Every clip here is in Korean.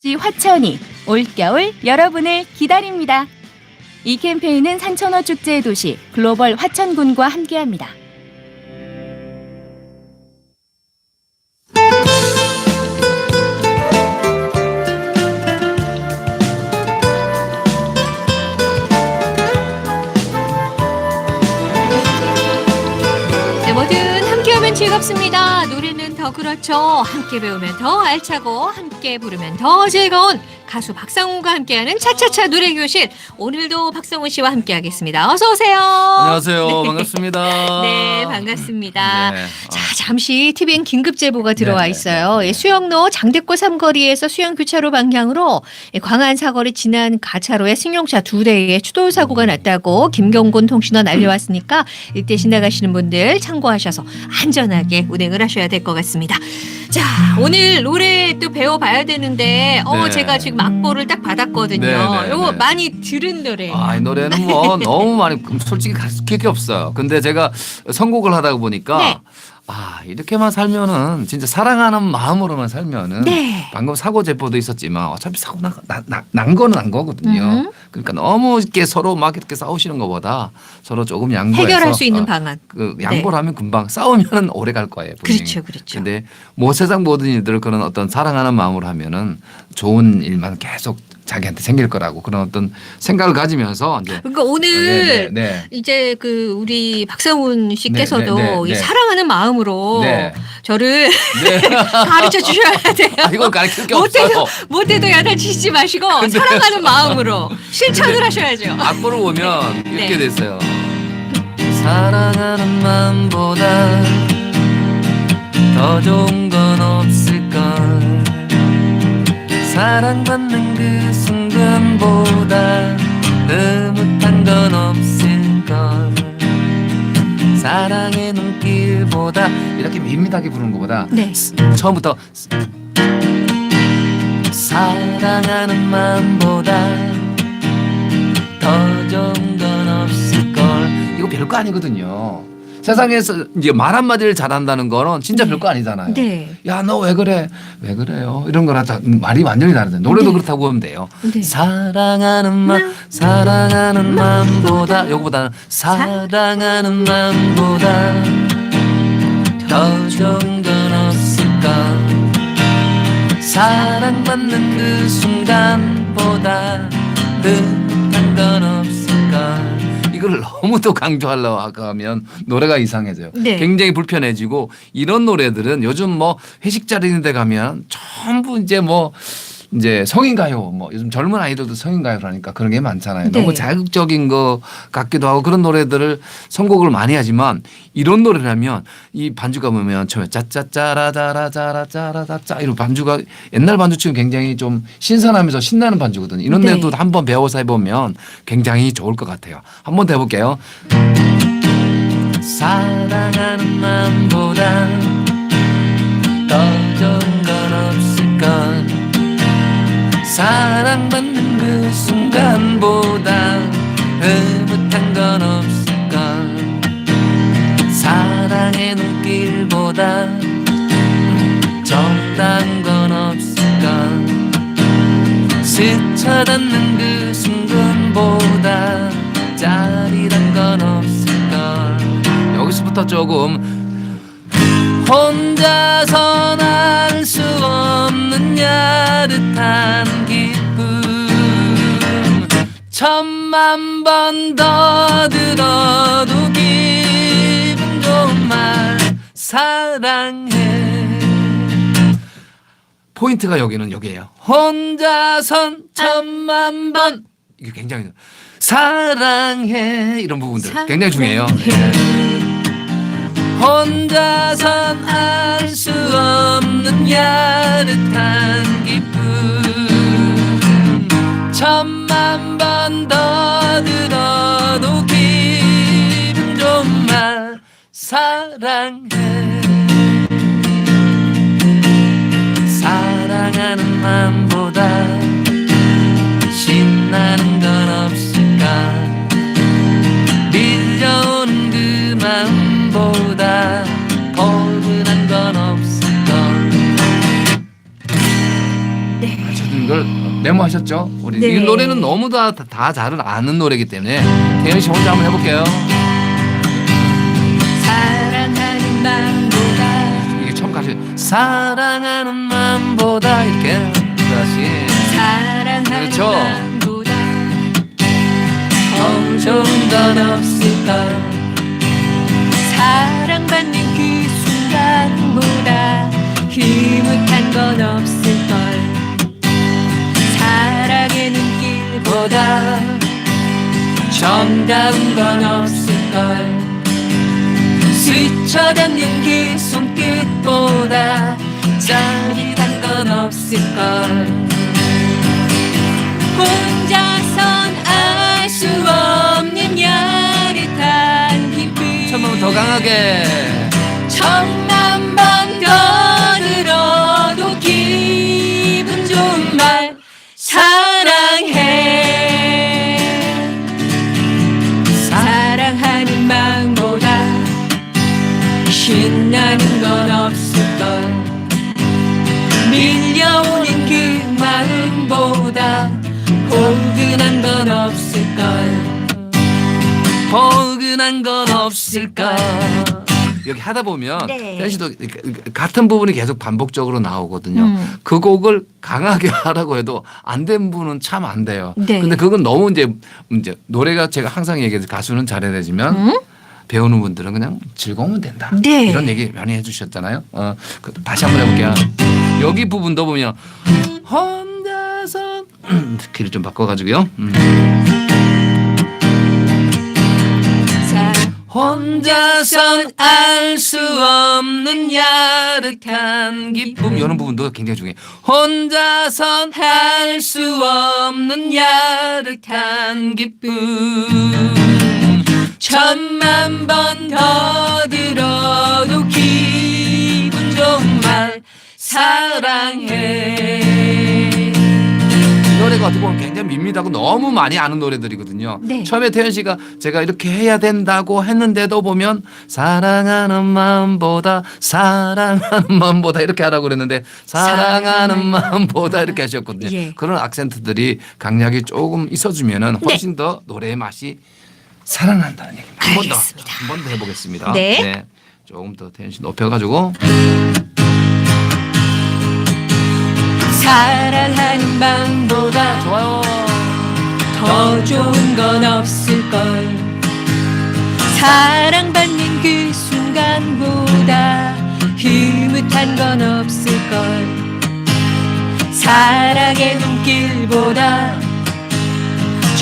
지 화천이 올겨울 여러분을 기다립니다. 이 캠페인은 산천어 축제의 도시 글로벌 화천군과 함께합니다. 그렇죠. 함께 배우면 더 알차고 함께 부르면 더 즐거운 가수 박상훈과 함께하는 차차차 노래 교실. 오늘도 박상훈 씨와 함께하겠습니다. 어서 오세요. 안녕하세요. 반갑습니다. 네, 반갑습니다. 네. 자, 잠시 TVN 긴급 제보가 들어와 네, 네, 있어요. 네, 예, 네. 수영로 장대골 삼거리에서 수영 교차로 방향으로 예, 광안 사거리 지난 가차로에 승용차 두 대의 추돌 사고가 음. 났다고 김경곤 통신원 알려왔으니까 일대 지나가시는 분들 참고하셔서 안전하게 운행을 하셔야 될 것 같습니다. 자, 오늘 노래 또 배워봐야 되는데, 어, 네. 제가 지금 악보를 딱 받았거든요. 네, 네, 요거 네. 많이 들은 노래. 아, 이 노래는 뭐 너무 많이 솔직히 가르칠 게 없어요. 근데 제가 선곡을 하다 보니까 네. 아, 이렇게만 살면은 진짜 사랑하는 마음으로만 살면은 네. 방금 사고 제보도 있었지만 어차피 사고 나, 나, 나, 난 거는 난 거거든요. 음. 그러니까 너무 이렇게 서로 막 이렇게 싸우시는 것보다 서로 조금 양보해서 해결할 수 있는 어, 방안. 그 양보를 하면 금방 싸우면은 오래 갈 거예요. 분명히. 그렇죠, 그렇죠. 근데 뭐 세상 모든 일들을 그런 어떤 사랑하는 마음으로 하면은 좋은 일만 계속 자기한테 생길 거라고 그런 어떤 생각을 가지면서 이제 그러니까 오늘 네, 네, 네. 이제 그 우리 박상훈 씨께서도 네, 네, 네, 이 네. 사랑하는 마음으로 네. 저를 네. 가르쳐 주셔야 돼요. 아, 이건 가르칠 게 못해도 없어요. 못해도 야단치지 마시고 사랑하는 마음으로 실천을 하셔야죠. 악보를 보면 이렇게 네. 됐어요. 사랑하는 마음보다 더 좋은 건 없을까 사랑받는 그 순간보다 흐뭇한 건 없을까 사랑의 눈길보다 이렇게 밋밋하게 부르는 것보다 네. 처음부터 사랑하는 마음보다 더 좋은 건 없을걸. 이거 별거 아니거든요 세상에서 이제 말 한마디를 잘한다는 거는 진짜 네. 별거 아니잖아요 네. 야 너 왜 그래 왜 그래요 이런 거랑 다 말이 완전히 다르잖아요 노래도 네. 그렇다고 보면 돼요 네. 사랑하는 마음 사랑하는 마음보다 요거보다는 사랑하는 마음보다 더 좋은 건 없을까 사랑받는 그 순간보다 이걸 너무 또 강조하려고 하면 노래가 이상해져요. 네. 굉장히 불편해지고 이런 노래들은 요즘 뭐 회식 자리는 데 가면 전부 이제 뭐 이제 성인 가요 뭐 요즘 젊은 아이들도 성인 가요라니까 그런 게 많잖아요. 네. 너무 자극적인 거 같기도 하고 그런 노래들을 선곡을 많이 하지만 이런 노래라면 이 반주가 보면 처음에 짜짜짜라짜라짜라짜라짜 이런 반주가 옛날 반주 치고 굉장히 좀 신선하면서 신나는 반주거든요. 이런 네. 데도 한번 배워서 해보면 굉장히 좋을 것 같아요. 한번 더 해볼게요. 사랑하는 마음보다 더좋 사랑받는 그 순간보다 흐뭇한 건 없을까 사랑의 눈길보다 정다운 건 없을까 스쳐 닿는 그 순간보다 짜릿한 건 없을까 여기서부터 조금 혼자선 알수 없는 야릇한 천만 번 더 들어도 기분 좋은 말 사랑해. 포인트가 여기는 여기에요. 혼자선 천만 번. 이게 굉장히 사랑해. 이런 부분들 굉장히 중요해요. 네. 혼자선 알 수 없는 야릇한 기쁨 천만 번 더 들어도 기분 좋은 말 사랑해 메모하셨죠? 우리 네. 이 노래는 너무 다, 다 잘 아는 노래이기 때문에 태연 씨 혼자 한번 해볼게요. 사랑하는 마음보다 이게 처음 가시 사랑하는 마음보다 이렇게 다시 사랑하는 그렇죠. 더 좋은 건 없을걸 사랑받는 그 순간보다 흐뭇한 건 없을 눈길보다 정다운 건 없을걸. 스쳐닿는 그 손끝보다 짜릿한 건 없을걸. 혼자선 알 수 없는 야릇한 기쁨 천번 더 강하게. 천만 포근한 건 없을걸 포근한 건 없을까 여기 하다 보면 네. 태연 씨도 같은 부분이 계속 반복적으로 나오거든요. 음. 그 곡을 강하게 하라고 해도 안 된 분은 참 안 돼요. 네. 근데 그건 너무 이제 이제 노래가 제가 항상 얘기해서 가수는 잘해야 되지만 음? 배우는 분들은 그냥 즐거우면 된다. 네. 이런 얘기 많이 해주셨잖아요. 어, 그, 다시 한번 해볼게요. 여기 부분도 보면 혼 자서 길을 좀 바꿔가지고요. 음. 사 혼자선 알 수 없는 야릇한 기쁨 이런 부분도 굉장히 중요해요. 혼자선 알수 없는 야릇한 기쁨 천만 번 더 들어도 기분 좋은 말 사랑해 이 노래가 어떻게 보면 굉장히 밋밋하고 너무 많이 아는 노래들이거든요. 네. 처음에 태연 씨가 제가 이렇게 해야 된다고 했는데도 보면 사랑하는 마음보다 사랑하는 마음보다 이렇게 하라고 그랬는데 사랑하는 마음보다 이렇게 하셨거든요. 예. 그런 악센트들이 강약이 조금 있어주면은 네. 훨씬 더 노래의 맛이 살아난다는 얘기입니다. 한번 더, 알겠습니다. 한 번 더 해보겠습니다. 네. 조금 더 태연 씨 높여가지고 사랑하는 마음보다 좋아요. 더 좋은 건 없을걸. 사랑받는 그 순간보다 흐뭇한 건 없을걸. 사랑의 눈길보다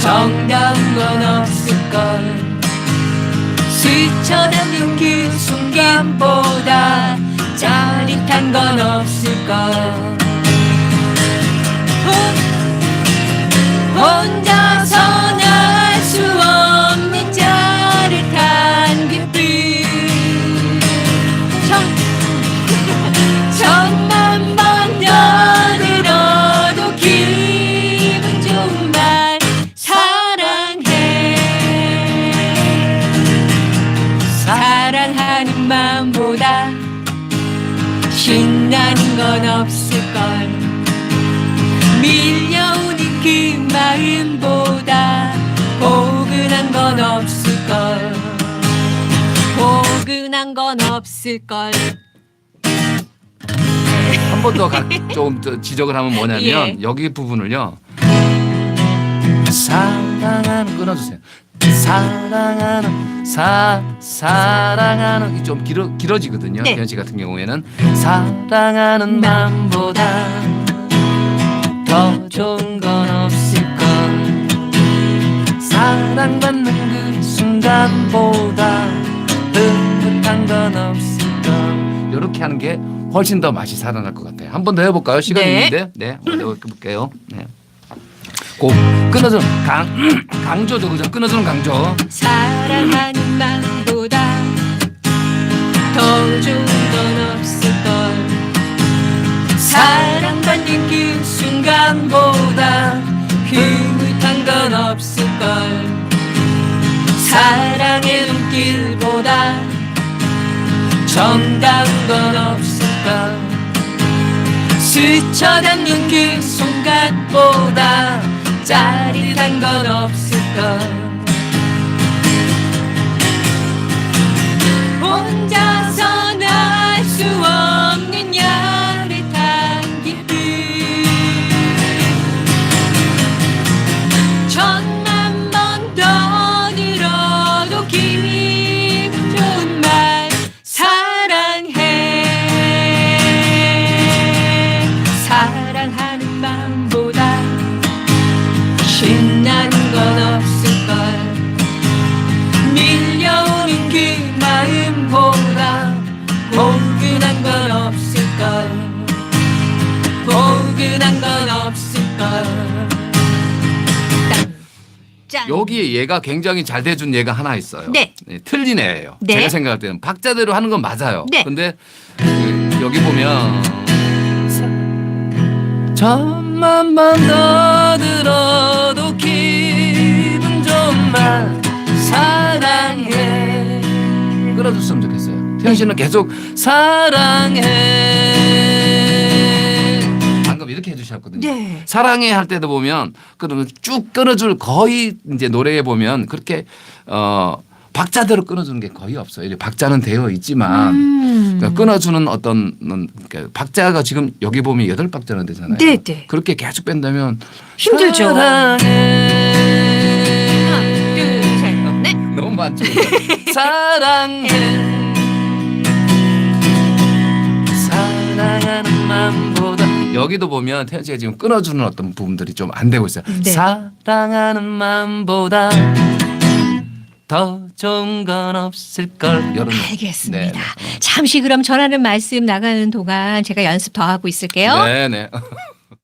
정다운 건 없을걸. 스쳐닿는 그 순간보다 짜릿한 건 없을걸 혼자서 건 없을걸. 한 번 더 조금 더 지적을 하면 뭐냐면 예. 여기 부분을요. 사랑하는 끊어주세요. 사랑하는 사 사랑하는. 이좀 길어 길어지거든요. 네. 대현 씨 같은 경우에는. 사랑하는 마음보다 더 좋은 건 없을 걸. 사랑받는 그 순간보다 흐 없을걸 이렇게 하는 게 훨씬 더 맛이 살아날 것 같아요. 한 번 더 해볼까요? 시간이 네. 있는데, 네, 한번 해볼게요. 네. 꼭 끊어주는 강 강조죠, 그죠? 끊어주는 강조. 사랑하는 마음보다 더 좋은 건 없을걸 사랑받는 그 순간보다 흐뭇한 건 없을걸 사랑의 눈길보다 정다운 건 없을걸 스쳐 닿는 그 손각보다 짜릿한 건 없을까? 혼자 얘가 굉장히 잘 돼준 얘가 하나 있어요. 네. 틀린 애예요. 네. 제가 생각할 때는 박자대로 하는 건 맞아요. 네. 근데 그 여기 보면 천만 번더 들어도 기분 말 사랑해 끌어줬으면 좋겠어요. 태현 씨는 계속 사랑해 이렇게 해주셨거든요. 네. 사랑해 할 때도 보면 그러면 쭉 끊어줄 거의 이제 노래에 보면 그렇게 어 박자대로 끊어주는 게 거의 없어요. 박자는 되어 있지만 음. 그러니까 끊어주는 어떤 음, 그러니까 박자가 지금 여기 보면 여덟 박자는 되잖아요. 네, 네. 그렇게 계속 뺀다면 힘들죠. 사랑해 하나, 둘, 셋, 넷. 너무 많죠. 사랑해 사랑하는 마음보다 여기도 보면 태연 씨가 지금 끊어주는 어떤 부분들이 좀 안 되고 있어요. 네. 사랑하는 마음보다 더 좋은 건 없을 걸. 이런 알겠습니다. 네, 네. 잠시 그럼 전하는 말씀 나가는 동안 제가 연습 더 하고 있을게요. 네, 네.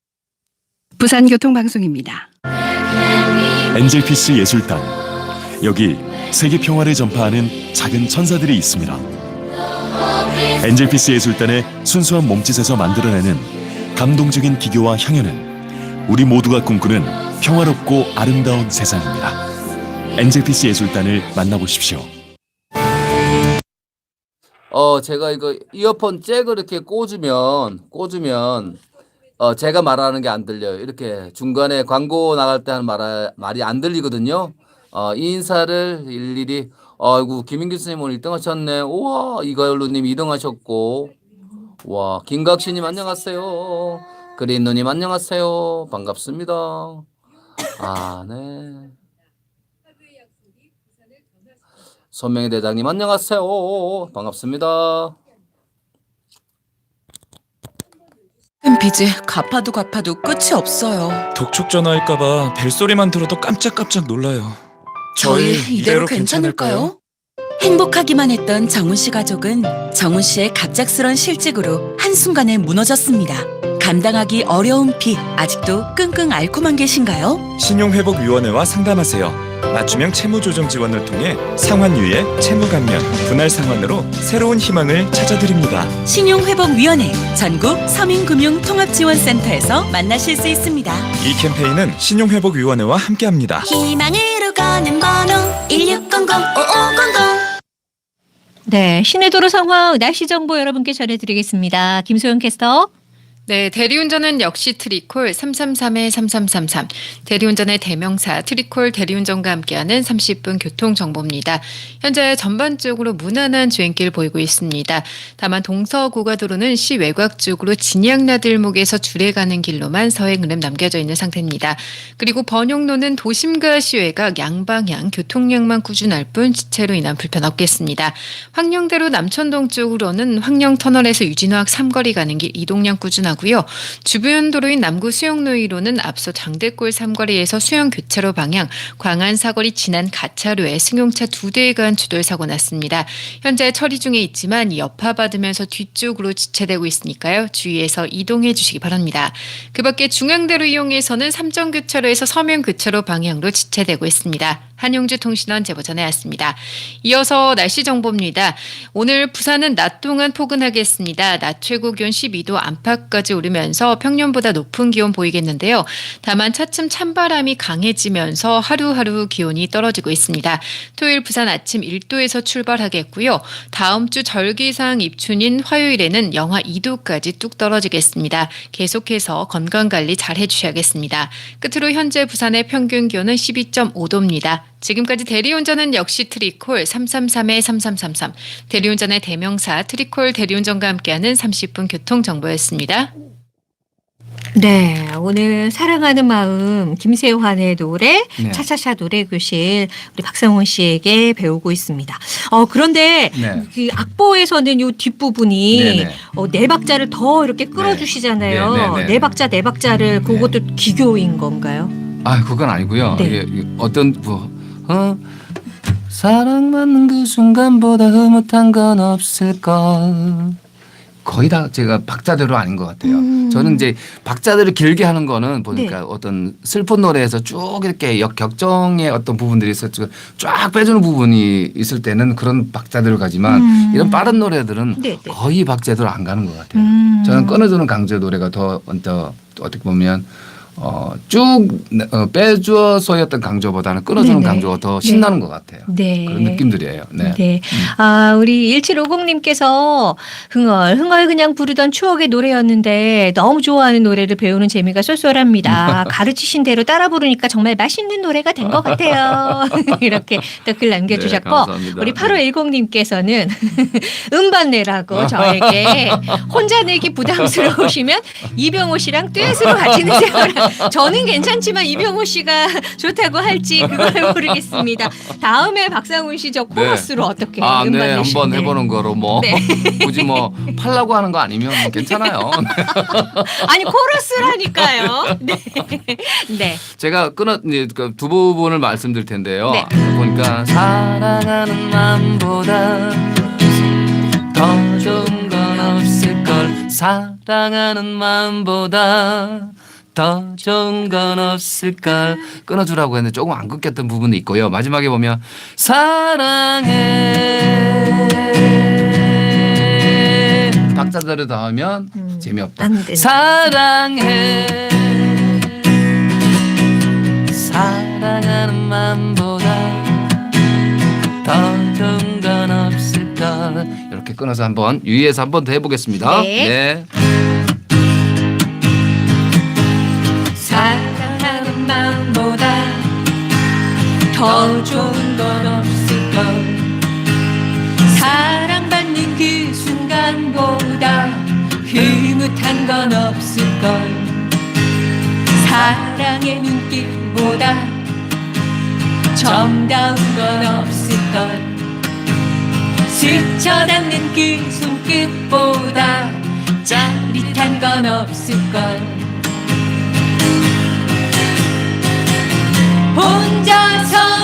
부산교통방송입니다. 엔젤피스 예술단 여기 세계 평화를 전파하는 작은 천사들이 있습니다. 엔젤피스 예술단의 순수한 몸짓에서 만들어내는 감동적인 기교와 향연은 우리 모두가 꿈꾸는 평화롭고 아름다운 세상입니다. 엔젤피스 예술단을 만나보십시오. 어 제가 이거 이어폰 잭을 이렇게 꽂으면 꽂으면 어 제가 말하는 게 안 들려요. 이렇게 중간에 광고 나갈 때 하는 말 말이 안 들리거든요. 어 이 인사를 일일이 아이고 김인규 선생님 오늘 1등 하셨네. 우와 이가열루님 2등 하셨고 와 김각신님 안녕하세요. 그린 누님 안녕하세요. 반갑습니다. 아 네. 손명희 대장님 안녕하세요. 반갑습니다. 빚이 갚아도 갚아도 끝이 없어요. 독촉 전화할까봐 벨소리만 들어도 깜짝깜짝 놀라요. 저희 이대로 괜찮을까요? 행복하기만 했던 정훈 씨 가족은 정훈 씨의 갑작스런 실직으로 한순간에 무너졌습니다. 감당하기 어려운 빚 아직도 끙끙 앓고 만 계신가요? 신용회복위원회와 상담하세요. 맞춤형 채무조정 지원을 통해 상환 유예, 채무 감면, 분할 상환으로 새로운 희망을 찾아드립니다. 신용회복위원회 전국 서민금융통합지원센터에서 만나실 수 있습니다. 이 캠페인은 신용회복위원회와 함께합니다. 희망으로 가는 번호 1600-5500 네, 시내 도로 상황 날씨 정보 여러분께 전해드리겠습니다. 김소영 캐스터. 네, 대리운전은 역시 트리콜 333-3333. 대리운전의 대명사 트리콜 대리운전과 함께하는 30분 교통정보입니다. 현재 전반적으로 무난한 주행길 보이고 있습니다. 다만 동서고가도로는 시 외곽 쪽으로 진양나들목에서 주례가는 길로만 서행 흐름 남겨져 있는 상태입니다. 그리고 번용로는 도심과 시 외곽 양방향 교통량만 꾸준할 뿐 지체로 인한 불편 없겠습니다. 황령대로 남천동 쪽으로는 황령터널에서 유진화학 삼거리 가는 길 이동량 꾸준하고 요. 주변 도로인 남구 수영로이로는 앞서 장대골 삼거리에서 수영 교차로 방향 광안 사거리 지난 가차로에 승용차 두 대에 간 추돌 사고 났습니다. 현재 처리 중에 있지만 여파 받으면서 뒤쪽으로 지체되고 있으니까요. 주의해서 이동해 주시기 바랍니다. 그밖에 중앙대로 이용해서는 삼정 교차로에서 서면 교차로 방향으로 지체되고 있습니다. 한용주 통신원 제보 전해왔습니다. 이어서 날씨 정보입니다. 오늘 부산은 낮 동안 포근하겠습니다. 낮 최고 기온 12도 안팎까지 오르면서 평년보다 높은 기온 보이겠는데요. 다만 차츰 찬바람이 강해지면서 하루하루 기온이 떨어지고 있습니다. 토요일 부산 아침 1도에서 출발하겠고요. 다음 주 절기상 입춘인 화요일에는 영하 2도까지 뚝 떨어지겠습니다. 계속해서 건강 관리 잘 해주셔야겠습니다. 끝으로 현재 부산의 평균 기온은 12.5도입니다. 지금까지 대리운전은 역시 트리콜 333-3333 대리운전의 대명사 트리콜 대리운전과 함께하는 30분 교통정보였습니다. 네, 오늘 사랑하는 마음 김세환의 노래 네. 차차차 노래 교실 우리 박상원 씨에게 배우고 있습니다. 어 그런데 네. 그 악보에서는 요 뒷부분이 네 네. 어, 네 박자를 더 이렇게 끌어주시잖아요. 네, 네, 네. 네 박자 네 박자를 그것도 기교인 건가요? 아 그건 아니고요. 네. 이게 이게 어떤 뭐 어? 사랑받는 그 순간보다 흐뭇한 건 없을까. 거의 다 제가 박자대로 아닌 것 같아요. 음. 저는 이제 박자대로 길게 하는 거는 보니까 네. 어떤 슬픈 노래에서 쭉 이렇게 역 격정의 어떤 부분들이 있어 쫙 빼주는 부분이 있을 때는 그런 박자대로 가지만 음. 이런 빠른 노래들은 네, 네. 거의 박자대로 안 가는 것 같아요. 음. 저는 끊어주는 강제 노래가 더, 더 어떻게 보면 어, 쭉 어, 빼주어서의 어떤 강조보다는 끊어주는 네네. 강조가 더 신나는 것 같아요. 네. 그런 느낌들이에요. 네. 네. 아, 우리 1750님께서 흥얼, 흥얼 그냥 부르던 추억의 노래였는데 너무 좋아하는 노래를 배우는 재미가 쏠쏠합니다. 가르치신 대로 따라 부르니까 정말 맛있는 노래가 된 것 같아요. 이렇게 또 글 남겨주셨고. 네. 우리 8510님께서는 음반 내라고 저에게 혼자 내기 부담스러우시면 이병호 씨랑 듀엣으로 같이 내세요. 저는 괜찮지만 이병호 씨가 좋다고 할지 그걸 모르겠습니다. 다음에 박상훈 씨 저 코러스로 어떻게 아, 음반 네, 한번 내시는데. 해보는 거로 뭐 네. 굳이 뭐 팔라고 하는 거 아니면 괜찮아요. 아니 코러스라니까요. 네. 네. 제가 끊어 이제 그두 부분을 말씀드릴 텐데요. 네. 보니까 사랑하는 마음보다 더 좋은 건 없을 걸 사랑하는 마음보다 더 좋은 건 없을 걸. 끊어주라고 했는데 조금 안 끊겼던 부분이 있고요. 마지막에 보면 사랑해. 박자대로 더 하면 음, 재미없다. 사랑해. 사랑하는 마음보다 더 좋은 건 없을까 이렇게 끊어서 한번 유의해서 한번 더 해보겠습니다. 네. 사 더 좋은 건 없을까 사랑받는 그 순간보다 흐뭇한 건 없을까 사랑의 눈길보다 정다운 건 없을까 스쳐 닿는 그 손끝보다 짜릿한 건 없을까 혼자선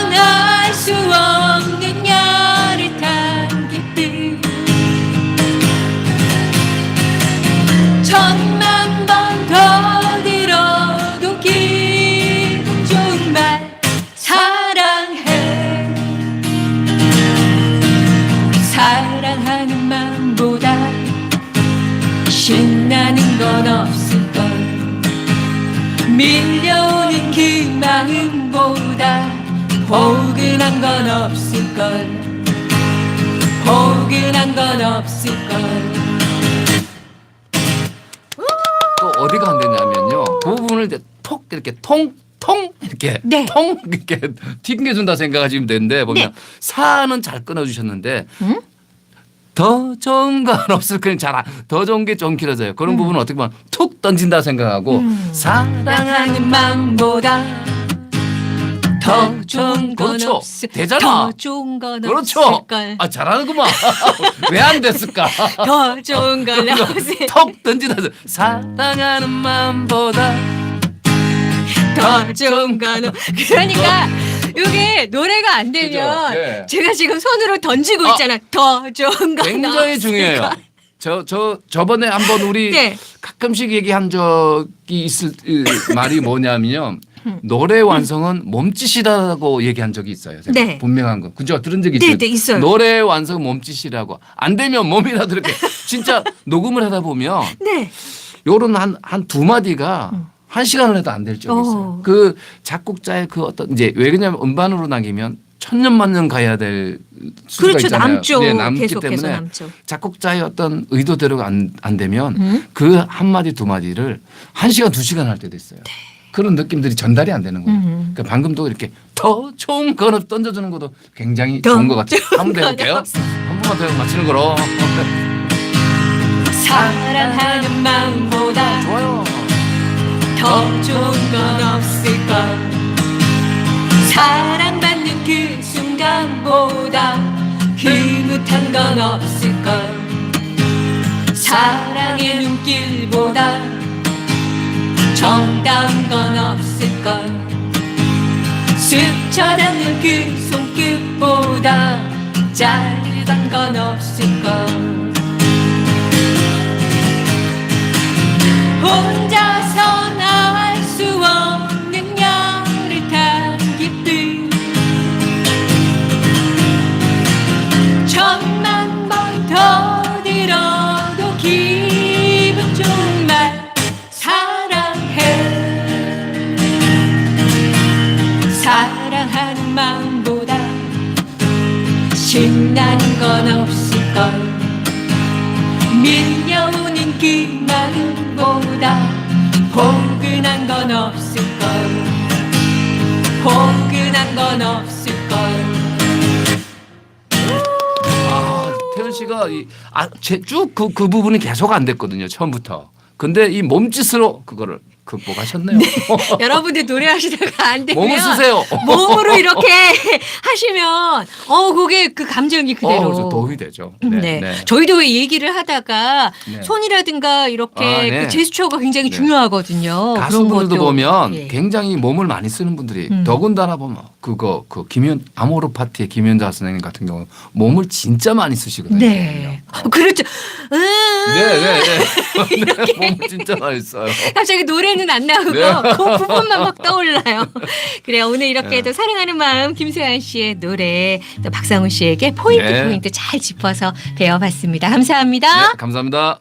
통 통 이렇게 네. 통 이렇게 튕겨준다 생각하시면 되는데 보면 네. 사는 잘 끊어주셨는데 음? 더 좋은 건 없을 거니 잘더 좋은 게 좀 길어져요. 그런 부분은 어떻게 보면 툭 던진다 생각하고 음. 사랑하는 사랑하는 마음보다 더 좋은 건 그렇죠. 없을 되잖아. 더 좋은 건 그렇죠. 없을걸 아 잘하는구만. 왜 안 됐을까? 더 좋은 건 없을 턱 던지다 사랑하는 마음보다 없- 그러니까 이게 노래가 안 되면 그죠? 예. 제가 지금 손으로 던지고 아. 있잖아. 더 좋은 건 굉장히? 중요해요. 저 저 저번에 한번 우리 네. 가끔씩 얘기한 적이 있을 이, 말이 뭐냐면요. 노래 완성은 몸짓이라고 얘기한 적이 있어요. 제가 네. 분명한 거. 그죠? 들은 적이 네, 있어요. 네, 있어요. 노래 완성 몸짓이라고. 안 되면 몸이라도 이렇게 진짜 녹음을 하다 보면 네. 요런 한 한 두 마디가 한 시간을 해도 안 될 적이 있어요. 어. 그 작곡자의 그 어떤 이제 왜 그러냐면 음반으로 남기면 천년만년 가야 될 수가 그렇죠. 있잖아요. 남죠. 네, 남기 계속해서 때문에 남죠. 작곡자의 어떤 의도대로 안, 안 되면 음. 그 한 마디 두 마디를 한 시간 두 시간 할 때도 있어요. 그런 느낌들이 전달이 안 되는 거예요. 네. 음. 그러니까 방금도 이렇게 더 좋은 거는 던져주는 것도 굉장히 더 좋은 것 같아요. 한 번더 좋은 해볼게요. 건한 번만 더 맞추는 거로. 사랑하는 마음보다 좋아요. 더 좋은 건 없을걸. 사랑받는 그 순간보다 흐뭇한 건 없을걸. 사랑의 눈길보다 정다운 건 없을걸. 스쳐 닿는 그 손끝보다 짜릿한 건 없을걸. 혼자서 포근한 건 없을걸 아, 태연 씨가 이, 아, 쭉그 그 부분이 계속 안 됐거든요. 처음부터. 근데 이 몸짓으로 그거를 극복하셨네요. 여러분들 노래하시다가 안 되면 몸을 쓰세요. 몸으로 이렇게 하시면 어 그게 그 감정이 그대로. 어, 도움이 되죠. 네. 저희도 왜 얘기를 하다가 네. 손이라든가 이렇게 아, 네. 그 제스처가 굉장히 네. 중요하거든요. 가수분들도. 보면 예. 굉장히 몸을 많이 쓰는 분들이 음. 더군다나 보면 그거 그 김현 아모르 파티의 김현자 선생님 같은 경우는 몸을 진짜 많이 쓰시거든요. 네. 어, 그렇죠. 음, 네, 네, 네. 네, 몸을 진짜 많이 써요. 갑자기 노래는 안 나오고 네. 그 부분만 막 떠올라요. 그래요. 오늘 이렇게 네. 또 사랑하는 마음 김세환 씨의 노래 또 박상우 씨에게 포인트 네. 포인트 잘 짚어서 배워봤습니다. 감사합니다. 네, 감사합니다.